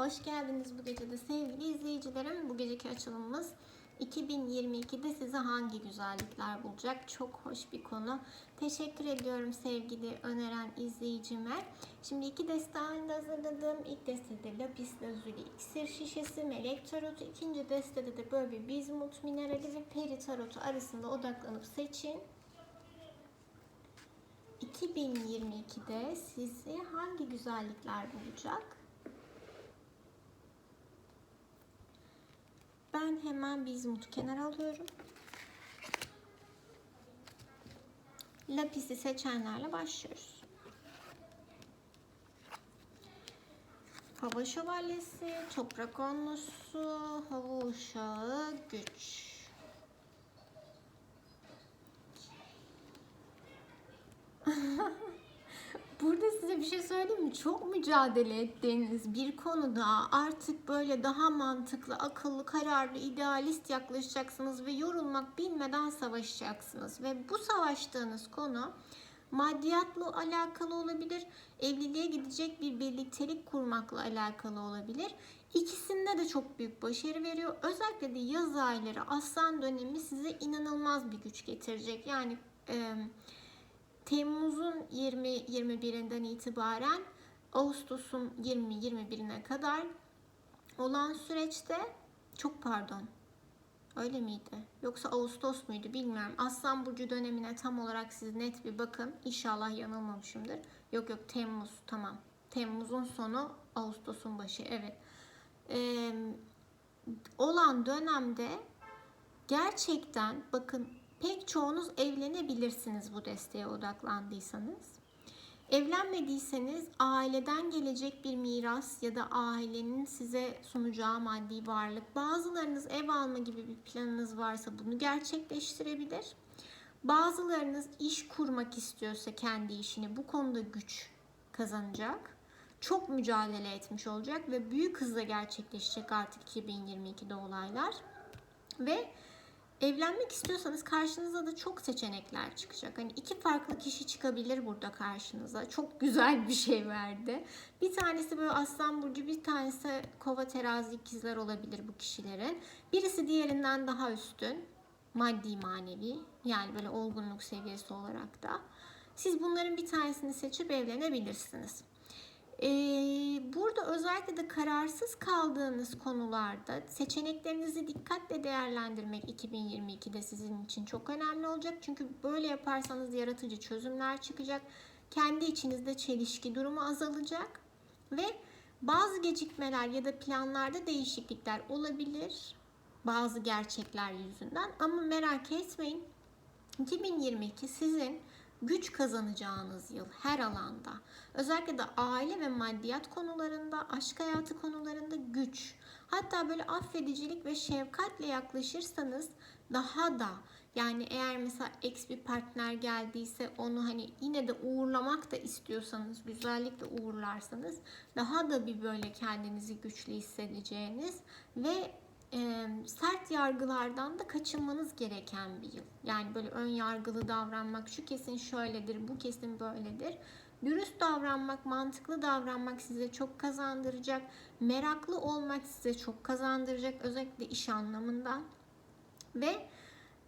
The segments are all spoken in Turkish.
Hoş geldiniz bu gece de sevgili izleyicilerim. Bu geceki açılımımız 2022'de size hangi güzellikler bulacak? Çok hoş bir konu. Teşekkür ediyorum sevgili öneren izleyicime. Şimdi iki deste halinde hazırladım. İlk destede lapis lazuli iksir şişesi, melek tarotu. İkinci destede de böyle bir bizmut minerali ve peri tarotu arasında odaklanıp seçin. 2022'de sizi hangi güzellikler bulacak? Ben hemen bizmutu kenara alıyorum. Lapisi seçenlerle başlıyoruz. Hava şövalyesi, toprak onlusu, hava uşağı, güç. Burada size bir şey söyleyeyim mi? Çok mücadele ettiğiniz bir konuda artık böyle daha mantıklı, akıllı, kararlı, idealist yaklaşacaksınız ve yorulmak bilmeden savaşacaksınız. Ve bu savaştığınız konu maddiyatla alakalı olabilir, evliliğe gidecek bir birliktelik kurmakla alakalı olabilir. İkisinde de çok büyük başarı veriyor. Özellikle de yaz ayları, aslan dönemi size inanılmaz bir güç getirecek. Yani e, Temmuz'un 20-21'inden itibaren Ağustos'un 20-21'ine kadar olan süreçte çok pardon öyle miydi? Yoksa Ağustos muydu bilmiyorum. Aslan Burcu dönemine tam olarak siz net bir bakın. İnşallah yanılmamışımdır. Yok yok Temmuz tamam. Temmuz'un sonu Ağustos'un başı evet. Ee, olan dönemde gerçekten bakın Pek çoğunuz evlenebilirsiniz bu desteğe odaklandıysanız. Evlenmediyseniz aileden gelecek bir miras ya da ailenin size sunacağı maddi varlık. Bazılarınız ev alma gibi bir planınız varsa bunu gerçekleştirebilir. Bazılarınız iş kurmak istiyorsa kendi işini bu konuda güç kazanacak. Çok mücadele etmiş olacak ve büyük hızla gerçekleşecek artık 2022'de olaylar. Ve Evlenmek istiyorsanız karşınıza da çok seçenekler çıkacak. Hani iki farklı kişi çıkabilir burada karşınıza. Çok güzel bir şey verdi. Bir tanesi böyle aslan burcu, bir tanesi kova terazi ikizler olabilir bu kişilerin. Birisi diğerinden daha üstün. Maddi manevi yani böyle olgunluk seviyesi olarak da. Siz bunların bir tanesini seçip evlenebilirsiniz. Burada özellikle de kararsız kaldığınız konularda seçeneklerinizi dikkatle değerlendirmek 2022'de sizin için çok önemli olacak. Çünkü böyle yaparsanız yaratıcı çözümler çıkacak. Kendi içinizde çelişki durumu azalacak ve bazı gecikmeler ya da planlarda değişiklikler olabilir bazı gerçekler yüzünden ama merak etmeyin 2022 sizin güç kazanacağınız yıl her alanda. Özellikle de aile ve maddiyat konularında, aşk hayatı konularında güç. Hatta böyle affedicilik ve şefkatle yaklaşırsanız daha da yani eğer mesela ex bir partner geldiyse onu hani yine de uğurlamak da istiyorsanız, güzellikle uğurlarsanız daha da bir böyle kendinizi güçlü hissedeceğiniz ve e, sert yargılardan da kaçınmanız gereken bir yıl. Yani böyle ön yargılı davranmak, şu kesin şöyledir, bu kesin böyledir. Dürüst davranmak, mantıklı davranmak size çok kazandıracak. Meraklı olmak size çok kazandıracak. Özellikle iş anlamında. Ve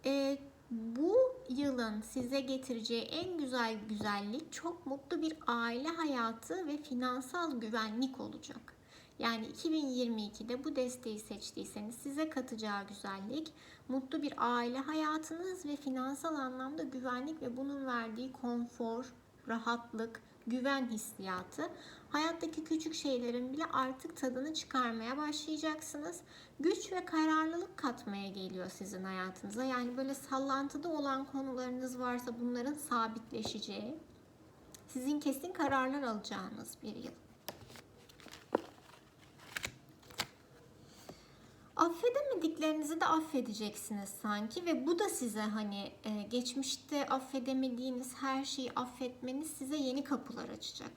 e, bu yılın size getireceği en güzel güzellik çok mutlu bir aile hayatı ve finansal güvenlik olacak. Yani 2022'de bu desteği seçtiyseniz size katacağı güzellik mutlu bir aile hayatınız ve finansal anlamda güvenlik ve bunun verdiği konfor, rahatlık, güven hissiyatı. Hayattaki küçük şeylerin bile artık tadını çıkarmaya başlayacaksınız. Güç ve kararlılık katmaya geliyor sizin hayatınıza. Yani böyle sallantıda olan konularınız varsa bunların sabitleşeceği, sizin kesin kararlar alacağınız bir yıl. Affedemediklerinizi de affedeceksiniz sanki ve bu da size hani e, geçmişte affedemediğiniz her şeyi affetmeniz size yeni kapılar açacak.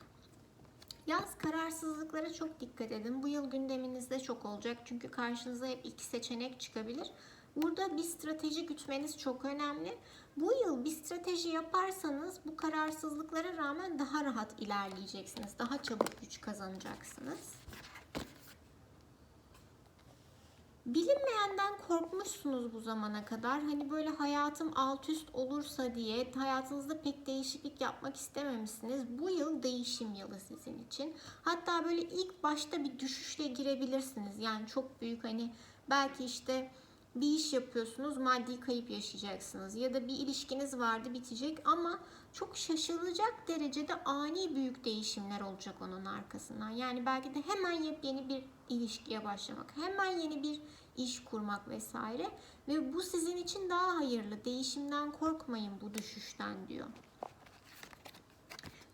Yaz kararsızlıklara çok dikkat edin. Bu yıl gündeminizde çok olacak çünkü karşınıza hep iki seçenek çıkabilir. Burada bir strateji gütmeniz çok önemli. Bu yıl bir strateji yaparsanız bu kararsızlıklara rağmen daha rahat ilerleyeceksiniz. Daha çabuk güç kazanacaksınız. Bilinmeyenden korkmuşsunuz bu zamana kadar. Hani böyle hayatım alt üst olursa diye hayatınızda pek değişiklik yapmak istememişsiniz. Bu yıl değişim yılı sizin için. Hatta böyle ilk başta bir düşüşle girebilirsiniz. Yani çok büyük hani belki işte bir iş yapıyorsunuz maddi kayıp yaşayacaksınız ya da bir ilişkiniz vardı bitecek ama çok şaşılacak derecede ani büyük değişimler olacak onun arkasından. Yani belki de hemen yepyeni bir ilişkiye başlamak, hemen yeni bir iş kurmak vesaire ve bu sizin için daha hayırlı. Değişimden korkmayın bu düşüşten diyor.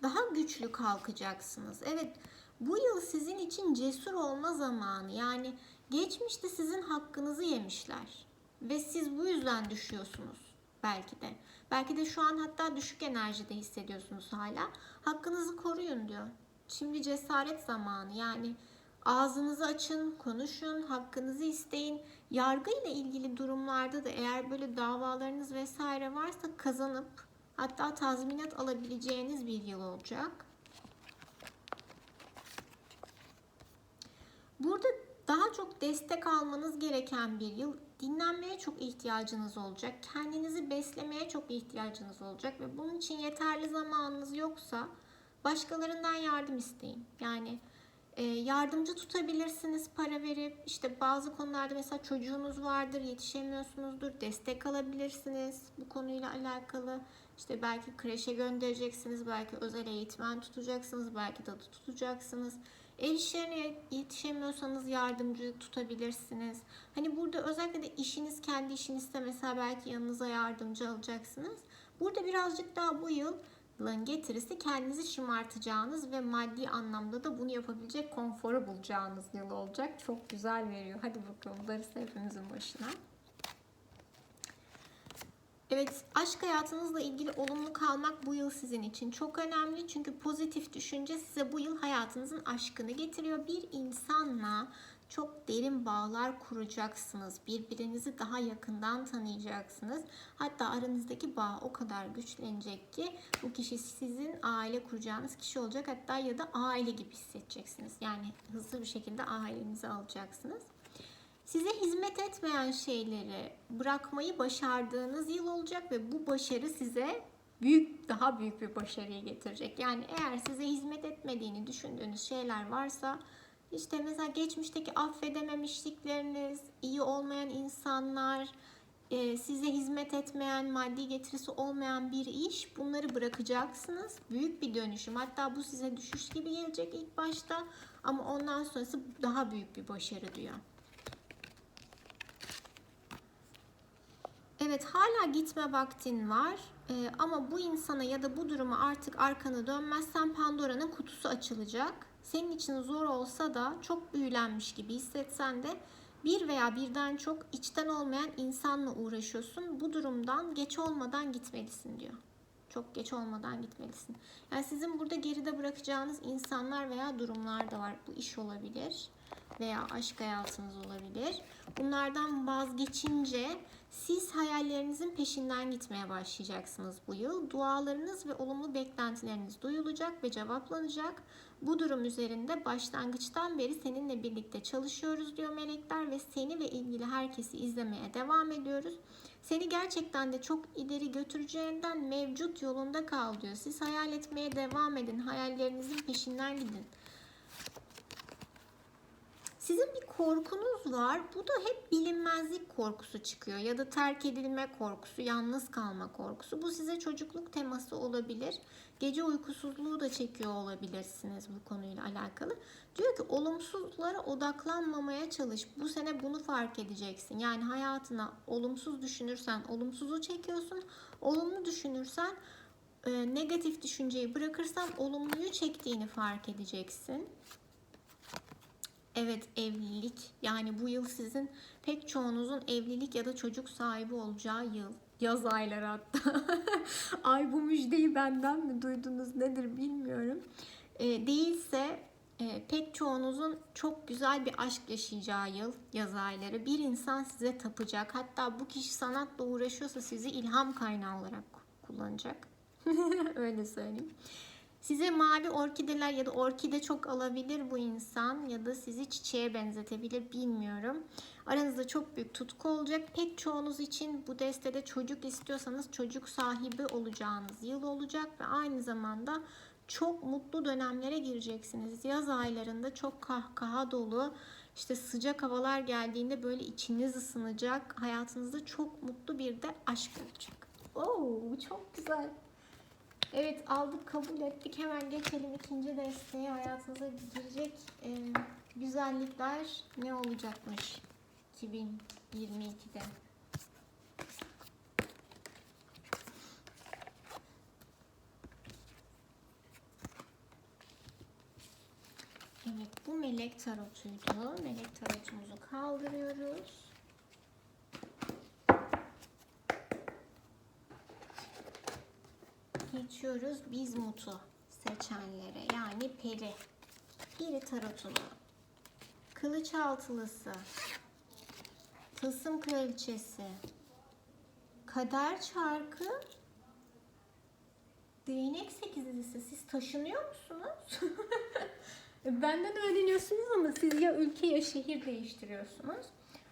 Daha güçlü kalkacaksınız. Evet, bu yıl sizin için cesur olma zamanı. Yani geçmişte sizin hakkınızı yemişler ve siz bu yüzden düşüyorsunuz belki de. Belki de şu an hatta düşük enerjide hissediyorsunuz hala. Hakkınızı koruyun diyor. Şimdi cesaret zamanı. Yani ağzınızı açın, konuşun, hakkınızı isteyin. Yargıyla ilgili durumlarda da eğer böyle davalarınız vesaire varsa kazanıp hatta tazminat alabileceğiniz bir yıl olacak. Burada daha çok destek almanız gereken bir yıl. Dinlenmeye çok ihtiyacınız olacak. Kendinizi beslemeye çok ihtiyacınız olacak ve bunun için yeterli zamanınız yoksa başkalarından yardım isteyin. Yani e, yardımcı tutabilirsiniz para verip işte bazı konularda mesela çocuğunuz vardır yetişemiyorsunuzdur destek alabilirsiniz bu konuyla alakalı işte belki kreşe göndereceksiniz belki özel eğitmen tutacaksınız belki dadı tutacaksınız ev işlerine yetişemiyorsanız yardımcı tutabilirsiniz hani burada özellikle de işiniz kendi işinizse mesela belki yanınıza yardımcı alacaksınız burada birazcık daha bu yıl yılın getirisi kendinizi şımartacağınız ve maddi anlamda da bunu yapabilecek konforu bulacağınız yıl olacak. Çok güzel veriyor. Hadi bakalım darısı hepimizin başına. Evet, aşk hayatınızla ilgili olumlu kalmak bu yıl sizin için çok önemli. Çünkü pozitif düşünce size bu yıl hayatınızın aşkını getiriyor. Bir insanla çok derin bağlar kuracaksınız. Birbirinizi daha yakından tanıyacaksınız. Hatta aranızdaki bağ o kadar güçlenecek ki bu kişi sizin aile kuracağınız kişi olacak. Hatta ya da aile gibi hissedeceksiniz. Yani hızlı bir şekilde ailenize alacaksınız. Size hizmet etmeyen şeyleri bırakmayı başardığınız yıl olacak ve bu başarı size büyük daha büyük bir başarıyı getirecek. Yani eğer size hizmet etmediğini düşündüğünüz şeyler varsa işte mesela geçmişteki affedememişlikleriniz, iyi olmayan insanlar, e, size hizmet etmeyen, maddi getirisi olmayan bir iş bunları bırakacaksınız. Büyük bir dönüşüm. Hatta bu size düşüş gibi gelecek ilk başta ama ondan sonrası daha büyük bir başarı diyor. Evet hala gitme vaktin var ee, ama bu insana ya da bu duruma artık arkanı dönmezsen Pandora'nın kutusu açılacak. Senin için zor olsa da çok büyülenmiş gibi hissetsen de bir veya birden çok içten olmayan insanla uğraşıyorsun. Bu durumdan geç olmadan gitmelisin diyor. Çok geç olmadan gitmelisin. Yani sizin burada geride bırakacağınız insanlar veya durumlar da var. Bu iş olabilir veya aşk hayatınız olabilir. Bunlardan vazgeçince siz hayallerinizin peşinden gitmeye başlayacaksınız bu yıl. Dualarınız ve olumlu beklentileriniz duyulacak ve cevaplanacak. Bu durum üzerinde başlangıçtan beri seninle birlikte çalışıyoruz diyor melekler ve seni ve ilgili herkesi izlemeye devam ediyoruz. Seni gerçekten de çok ileri götüreceğinden mevcut yolunda kal diyor. Siz hayal etmeye devam edin. Hayallerinizin peşinden gidin. Sizin bir korkunuz var. Bu da hep bilinmezlik korkusu çıkıyor ya da terk edilme korkusu, yalnız kalma korkusu. Bu size çocukluk teması olabilir. Gece uykusuzluğu da çekiyor olabilirsiniz bu konuyla alakalı. Diyor ki olumsuzlara odaklanmamaya çalış. Bu sene bunu fark edeceksin. Yani hayatına olumsuz düşünürsen olumsuzu çekiyorsun. Olumlu düşünürsen e, negatif düşünceyi bırakırsan olumluyu çektiğini fark edeceksin. Evet evlilik yani bu yıl sizin pek çoğunuzun evlilik ya da çocuk sahibi olacağı yıl. Yaz ayları hatta. Ay bu müjdeyi benden mi duydunuz nedir bilmiyorum. E, değilse e, pek çoğunuzun çok güzel bir aşk yaşayacağı yıl yaz ayları. Bir insan size tapacak. Hatta bu kişi sanatla uğraşıyorsa sizi ilham kaynağı olarak kullanacak. Öyle söyleyeyim. Size mavi orkideler ya da orkide çok alabilir bu insan ya da sizi çiçeğe benzetebilir bilmiyorum. Aranızda çok büyük tutku olacak. Pek çoğunuz için bu destede çocuk istiyorsanız çocuk sahibi olacağınız yıl olacak ve aynı zamanda çok mutlu dönemlere gireceksiniz. Yaz aylarında çok kahkaha dolu, işte sıcak havalar geldiğinde böyle içiniz ısınacak. Hayatınızda çok mutlu bir de aşk olacak. Oo, çok güzel. Evet aldık kabul ettik. Hemen geçelim ikinci desteğe. Hayatınıza girecek e, güzellikler ne olacakmış 2022'de. Evet bu melek tarotuydu. Melek tarotumuzu kaldırıyoruz. Geçiyoruz Bizmut'u seçenlere yani peri. Peri tarotunu. Kılıç altılısı. Tılsım kraliçesi. Kader çarkı. Değnek sekizlisi. Siz taşınıyor musunuz? Benden öğreniyorsunuz ama siz ya ülke ya şehir değiştiriyorsunuz.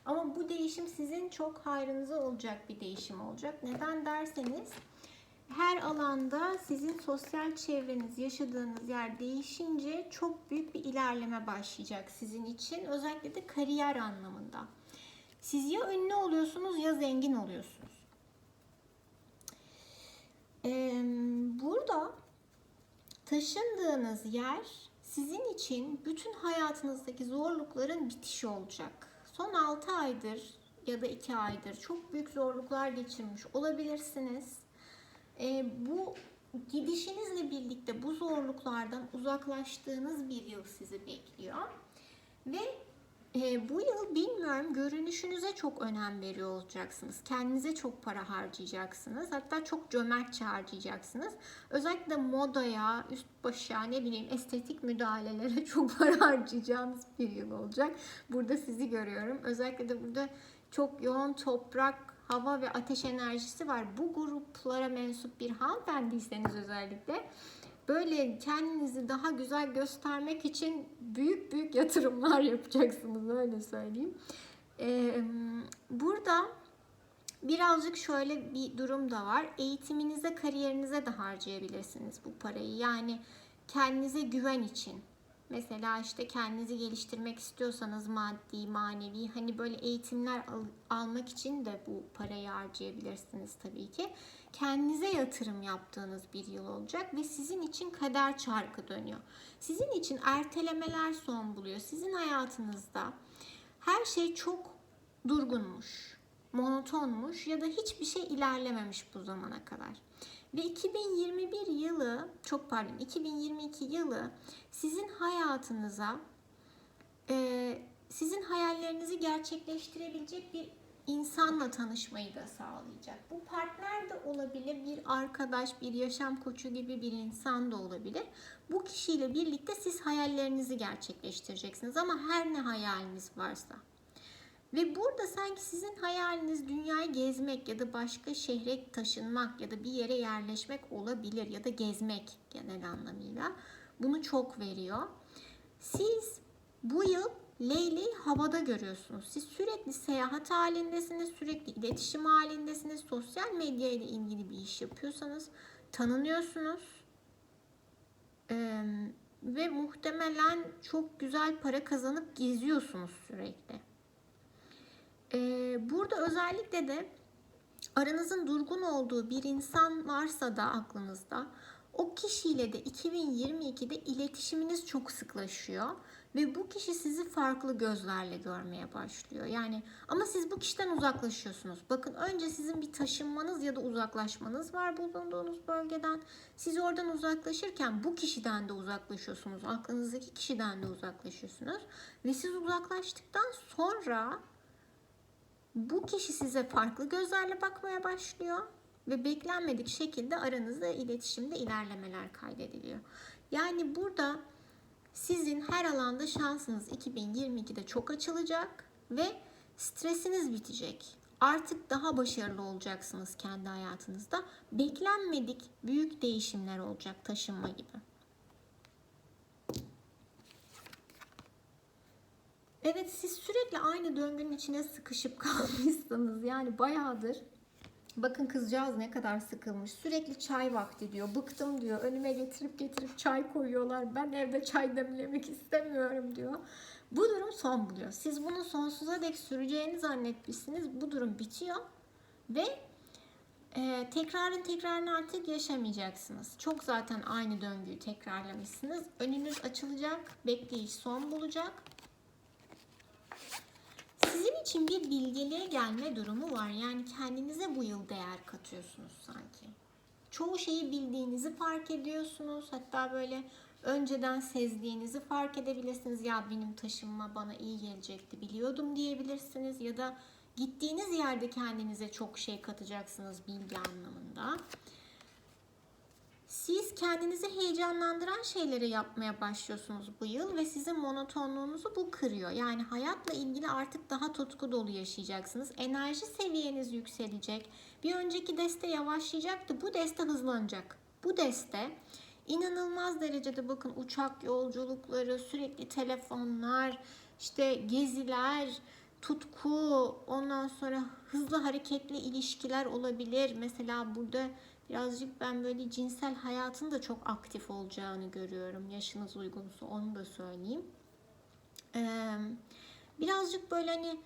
Ama bu değişim sizin çok hayrınıza olacak bir değişim olacak. Neden derseniz her alanda sizin sosyal çevreniz, yaşadığınız yer değişince çok büyük bir ilerleme başlayacak sizin için. Özellikle de kariyer anlamında. Siz ya ünlü oluyorsunuz ya zengin oluyorsunuz. Ee, burada taşındığınız yer sizin için bütün hayatınızdaki zorlukların bitişi olacak. Son 6 aydır ya da 2 aydır çok büyük zorluklar geçirmiş olabilirsiniz. Ee, bu gidişinizle birlikte bu zorluklardan uzaklaştığınız bir yıl sizi bekliyor. Ve e, bu yıl bilmiyorum görünüşünüze çok önem veriyor olacaksınız. Kendinize çok para harcayacaksınız. Hatta çok cömertçe harcayacaksınız. Özellikle modaya, üst başa ne bileyim estetik müdahalelere çok para harcayacağınız bir yıl olacak. Burada sizi görüyorum. Özellikle de burada çok yoğun toprak, hava ve ateş enerjisi var. Bu gruplara mensup bir hanımefendiyseniz özellikle böyle kendinizi daha güzel göstermek için büyük büyük yatırımlar yapacaksınız öyle söyleyeyim. Ee, burada birazcık şöyle bir durum da var. Eğitiminize, kariyerinize de harcayabilirsiniz bu parayı. Yani kendinize güven için. Mesela işte kendinizi geliştirmek istiyorsanız maddi, manevi hani böyle eğitimler al- almak için de bu parayı harcayabilirsiniz tabii ki. Kendinize yatırım yaptığınız bir yıl olacak ve sizin için kader çarkı dönüyor. Sizin için ertelemeler son buluyor. Sizin hayatınızda her şey çok durgunmuş, monotonmuş ya da hiçbir şey ilerlememiş bu zamana kadar. Ve 2021 yılı, çok pardon 2022 yılı sizin hayatınıza e, sizin hayallerinizi gerçekleştirebilecek bir insanla tanışmayı da sağlayacak. Bu partner de olabilir, bir arkadaş, bir yaşam koçu gibi bir insan da olabilir. Bu kişiyle birlikte siz hayallerinizi gerçekleştireceksiniz ama her ne hayaliniz varsa. Ve burada sanki sizin hayaliniz dünyayı gezmek ya da başka şehre taşınmak ya da bir yere yerleşmek olabilir ya da gezmek genel anlamıyla. Bunu çok veriyor. Siz bu yıl Leyli'yi havada görüyorsunuz. Siz sürekli seyahat halindesiniz, sürekli iletişim halindesiniz. Sosyal medya ile ilgili bir iş yapıyorsanız tanınıyorsunuz. Ee, ve muhtemelen çok güzel para kazanıp geziyorsunuz sürekli. Ee, burada özellikle de aranızın durgun olduğu bir insan varsa da aklınızda o kişiyle de 2022'de iletişiminiz çok sıklaşıyor ve bu kişi sizi farklı gözlerle görmeye başlıyor. Yani ama siz bu kişiden uzaklaşıyorsunuz. Bakın önce sizin bir taşınmanız ya da uzaklaşmanız var bulunduğunuz bölgeden. Siz oradan uzaklaşırken bu kişiden de uzaklaşıyorsunuz. Aklınızdaki kişiden de uzaklaşıyorsunuz ve siz uzaklaştıktan sonra bu kişi size farklı gözlerle bakmaya başlıyor ve beklenmedik şekilde aranızda iletişimde ilerlemeler kaydediliyor. Yani burada sizin her alanda şansınız 2022'de çok açılacak ve stresiniz bitecek. Artık daha başarılı olacaksınız kendi hayatınızda. Beklenmedik büyük değişimler olacak taşınma gibi. Evet siz sürekli aynı döngünün içine sıkışıp kalmışsınız. Yani bayağıdır. Bakın kızcağız ne kadar sıkılmış. Sürekli çay vakti diyor. Bıktım diyor. Önüme getirip getirip çay koyuyorlar. Ben evde çay demlemek istemiyorum diyor. Bu durum son buluyor. Siz bunu sonsuza dek süreceğini zannetmişsiniz. Bu durum bitiyor. Ve e, tekrarın tekrarını artık yaşamayacaksınız. Çok zaten aynı döngüyü tekrarlamışsınız. Önünüz açılacak. Bekleyiş son bulacak. Sizin için bir bilgeliğe gelme durumu var. Yani kendinize bu yıl değer katıyorsunuz sanki. Çoğu şeyi bildiğinizi fark ediyorsunuz. Hatta böyle önceden sezdiğinizi fark edebilirsiniz. Ya benim taşınma bana iyi gelecekti biliyordum diyebilirsiniz. Ya da gittiğiniz yerde kendinize çok şey katacaksınız bilgi anlamında. Siz kendinizi heyecanlandıran şeyleri yapmaya başlıyorsunuz bu yıl ve sizin monotonluğunuzu bu kırıyor. Yani hayatla ilgili artık daha tutku dolu yaşayacaksınız. Enerji seviyeniz yükselecek. Bir önceki deste yavaşlayacaktı. Bu deste hızlanacak. Bu deste inanılmaz derecede bakın uçak yolculukları, sürekli telefonlar, işte geziler, tutku, ondan sonra hızlı hareketli ilişkiler olabilir. Mesela burada birazcık ben böyle cinsel hayatın da çok aktif olacağını görüyorum. Yaşınız uygunsa onu da söyleyeyim. Birazcık böyle hani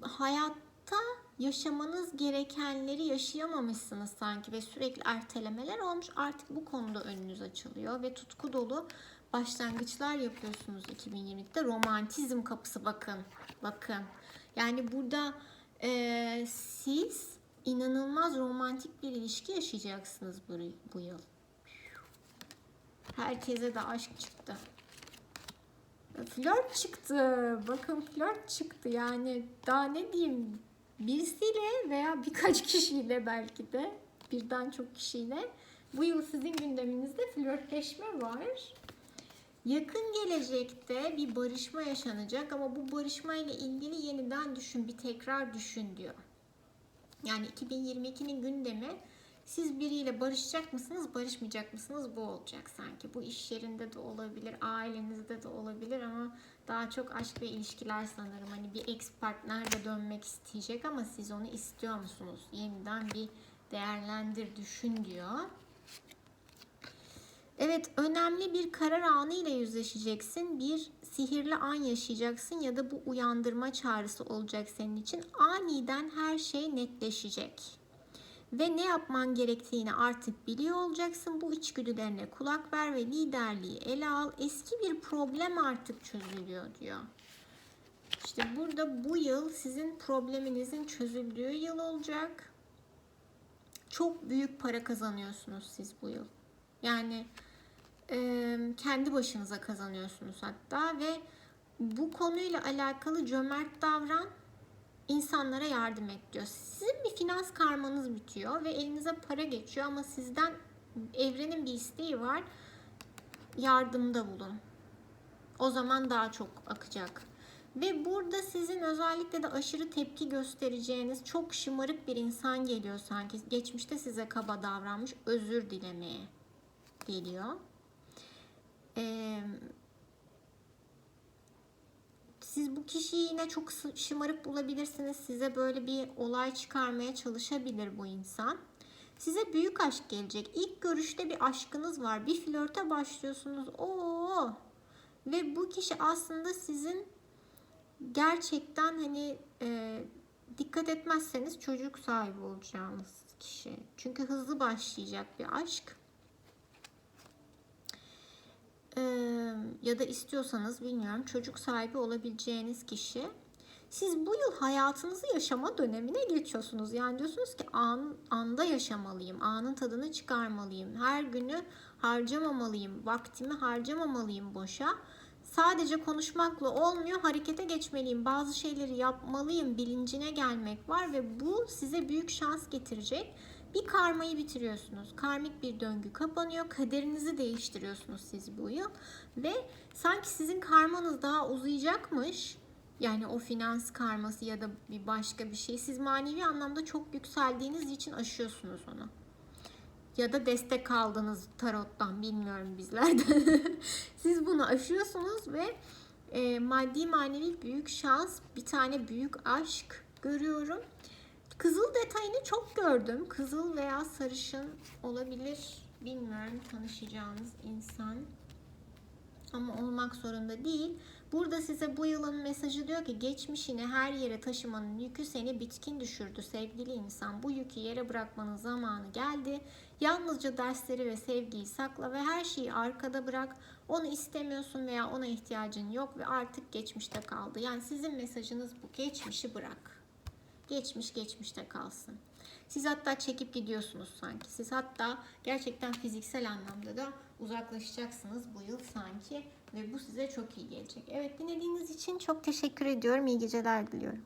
hayatta yaşamanız gerekenleri yaşayamamışsınız sanki ve sürekli ertelemeler olmuş. Artık bu konuda önünüz açılıyor ve tutku dolu başlangıçlar yapıyorsunuz 2020'de. Romantizm kapısı bakın. Bakın. Yani burada e, siz inanılmaz romantik bir ilişki yaşayacaksınız bu, bu yıl. Herkese de aşk çıktı. Flört çıktı. Bakın flört çıktı. Yani daha ne diyeyim? Birisiyle veya birkaç kişiyle belki de birden çok kişiyle bu yıl sizin gündeminizde flörtleşme var. Yakın gelecekte bir barışma yaşanacak ama bu barışma ile ilgili yeniden düşün, bir tekrar düşün diyor. Yani 2022'nin gündemi siz biriyle barışacak mısınız, barışmayacak mısınız bu olacak sanki. Bu iş yerinde de olabilir, ailenizde de olabilir ama daha çok aşk ve ilişkiler sanırım. Hani bir ex partner de dönmek isteyecek ama siz onu istiyor musunuz? Yeniden bir değerlendir, düşün diyor. Evet, önemli bir karar anı ile yüzleşeceksin. Bir sihirli an yaşayacaksın ya da bu uyandırma çağrısı olacak senin için. Aniden her şey netleşecek. Ve ne yapman gerektiğini artık biliyor olacaksın. Bu içgüdülerine kulak ver ve liderliği ele al. Eski bir problem artık çözülüyor diyor. İşte burada bu yıl sizin probleminizin çözüldüğü yıl olacak. Çok büyük para kazanıyorsunuz siz bu yıl. Yani kendi başınıza kazanıyorsunuz hatta ve bu konuyla alakalı cömert davran, insanlara yardım et diyor. Sizin bir finans karmanız bitiyor ve elinize para geçiyor ama sizden evrenin bir isteği var. Yardımda bulun. O zaman daha çok akacak. Ve burada sizin özellikle de aşırı tepki göstereceğiniz çok şımarık bir insan geliyor sanki. Geçmişte size kaba davranmış, özür dilemeye geliyor. Siz bu kişiyi yine çok şımarık bulabilirsiniz. Size böyle bir olay çıkarmaya çalışabilir bu insan. Size büyük aşk gelecek. İlk görüşte bir aşkınız var. Bir flörte başlıyorsunuz. Oo! Ve bu kişi aslında sizin gerçekten hani e, dikkat etmezseniz çocuk sahibi olacağınız kişi. Çünkü hızlı başlayacak bir aşk. Ee, ya da istiyorsanız bilmiyorum çocuk sahibi olabileceğiniz kişi. Siz bu yıl hayatınızı yaşama dönemine geçiyorsunuz. Yani diyorsunuz ki an, anda yaşamalıyım, anın tadını çıkarmalıyım. Her günü harcamamalıyım, vaktimi harcamamalıyım boşa. Sadece konuşmakla olmuyor, harekete geçmeliyim. Bazı şeyleri yapmalıyım bilincine gelmek var ve bu size büyük şans getirecek. Bir karmayı bitiriyorsunuz. Karmik bir döngü kapanıyor. Kaderinizi değiştiriyorsunuz siz bu yıl. Ve sanki sizin karmanız daha uzayacakmış. Yani o finans karması ya da bir başka bir şey. Siz manevi anlamda çok yükseldiğiniz için aşıyorsunuz onu. Ya da destek aldınız tarottan bilmiyorum bizlerden. siz bunu aşıyorsunuz ve e, maddi manevi büyük şans, bir tane büyük aşk görüyorum. Kızıl detayını çok gördüm. Kızıl veya sarışın olabilir. Bilmiyorum tanışacağınız insan. Ama olmak zorunda değil. Burada size bu yılın mesajı diyor ki geçmişini her yere taşımanın yükü seni bitkin düşürdü sevgili insan. Bu yükü yere bırakmanın zamanı geldi. Yalnızca dersleri ve sevgiyi sakla ve her şeyi arkada bırak. Onu istemiyorsun veya ona ihtiyacın yok ve artık geçmişte kaldı. Yani sizin mesajınız bu. Geçmişi bırak. Geçmiş geçmişte kalsın. Siz hatta çekip gidiyorsunuz sanki. Siz hatta gerçekten fiziksel anlamda da uzaklaşacaksınız bu yıl sanki ve bu size çok iyi gelecek. Evet dinlediğiniz için çok teşekkür ediyorum. İyi geceler diliyorum.